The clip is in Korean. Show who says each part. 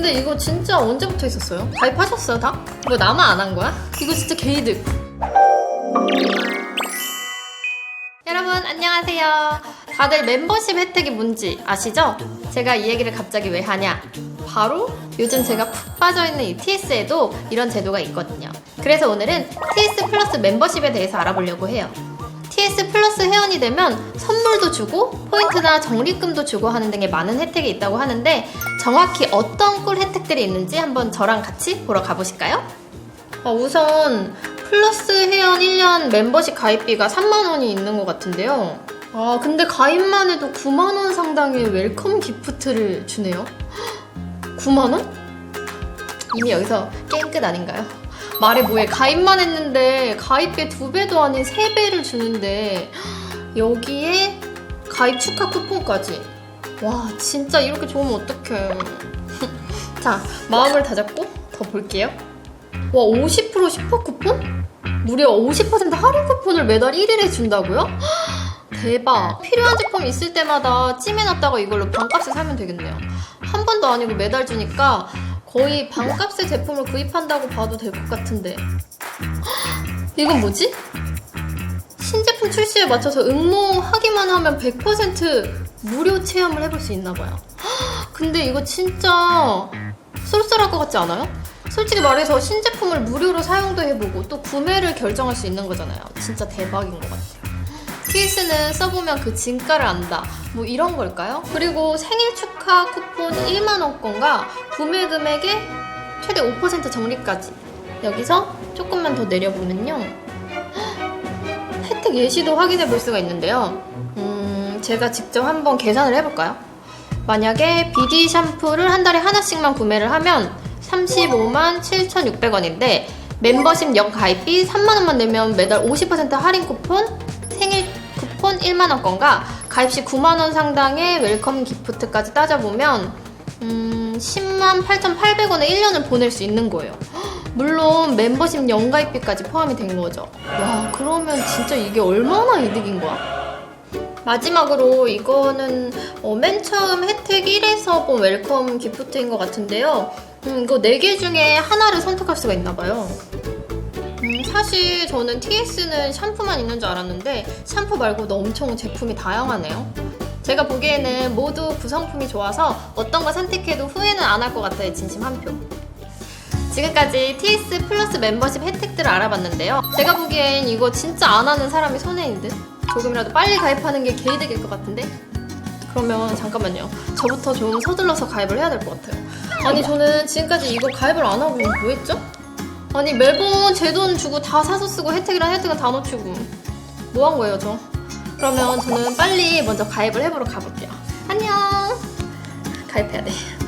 Speaker 1: 근데 이거 진짜 언제부터 있었어요? 가입하셨어요 다? 뭐 나만 안 한 거야? 이거 진짜 개이득. 여러분 안녕하세요. 다들 멤버십 혜택이 뭔지 아시죠? 제가 이 얘기를 갑자기 왜 하냐? 바로 요즘 제가 푹 빠져있는 이 TS에도 이런 제도가 있거든요. 그래서 오늘은 TS 플러스 멤버십에 대해서 알아보려고 해요. TS 플러스 회원이 되면 선물도 주고 포인트나 적립금도 주고 하는 등의 많은 혜택이 있다고 하는데 정확히 어떤 꿀 혜택들이 있는지 한번 저랑 같이 보러 가보실까요? 아, 우선 플러스 회원 1년 멤버십 가입비가 3만원이 있는 것 같은데요. 아, 근데 가입만 해도 9만원 상당의 웰컴 기프트를 주네요. 9만원? 이미 여기서 게임 끝 아닌가요? 말해 뭐해? 가입만 했는데 가입비 두 배도 아닌 세 배를 주는데 여기에 가입 축하 쿠폰까지. 와 진짜 이렇게 좋으면 어떡해. 자 마음을 다잡고 더 볼게요. 와 50% 슈퍼 쿠폰? 무려 50% 할인 쿠폰을 매달 1일에 준다고요? 대박. 필요한 제품 있을 때마다 찜해놨다가 이걸로 반값에 사면 되겠네요. 한 번도 아니고 매달 주니까 거의 반값의 제품을 구입한다고 봐도 될 것 같은데 이건 뭐지? 신제품 출시에 맞춰서 응모하기만 하면 100% 무료 체험을 해볼 수 있나 봐요 근데 이거 진짜 쏠쏠할 것 같지 않아요? 솔직히 말해서 신제품을 무료로 사용도 해보고 또 구매를 결정할 수 있는 거잖아요 진짜 대박인 것 같아요 TS는 써보면 그 진가를 안다. 뭐 이런 걸까요? 그리고 생일 축하 쿠폰 1만원권과 구매 금액의 최대 5% 적립까지. 여기서 조금만 더 내려보면요. 혜택 예시도 확인해 볼 수가 있는데요. 음, 제가 직접 한번 계산을 해볼까요? 만약에 BD 샴푸를 한 달에 하나씩만 구매를 하면 35만 7,600원인데 멤버십 연 가입비 3만원만 내면 매달 50% 할인 쿠폰, 생일 쿠폰 1만원권과 가입 시 9만원 상당의 웰컴 기프트까지 따져보면 음, 10만 8,800원에 1년을 보낼 수 있는 거예요. 물론 멤버십 연가입비까지 포함이 된 거죠. 야, 그러면 진짜 이게 얼마나 이득인 거야? 마지막으로 이거는 어, 맨 처음 혜택 1에서 본 웰컴 기프트인 것 같은데요. 음, 이거 4개 중에 하나를 선택할 수가 있나 봐요. 음, 사실 저는 TS는 샴푸만 있는 줄 알았는데 샴푸 말고도 엄청 제품이 다양하네요. 제가 보기에는 모두 구성품이 좋아서 어떤 거 선택해도 후회는 안 할 것 같아요. 진심 한 표. 지금까지 TS 플러스 멤버십 혜택들을 알아봤는데요. 제가 보기엔 이거 진짜 안 하는 사람이 손해인 듯? 조금이라도 빨리 가입하는 게 개이득일 것 같은데? 그러면 잠깐만요. 저부터 좀 서둘러서 가입을 해야 될 것 같아요. 아니 저는 지금까지 이거 가입을 안 하고 뭐 했죠? 아니 매번 제 돈 주고 다 사서 쓰고 혜택이랑 혜택은 다 놓치고 뭐 한 거예요 저? 그러면 저는 빨리 먼저 가입을 해보러 가볼게요. 안녕. 가입해야 돼.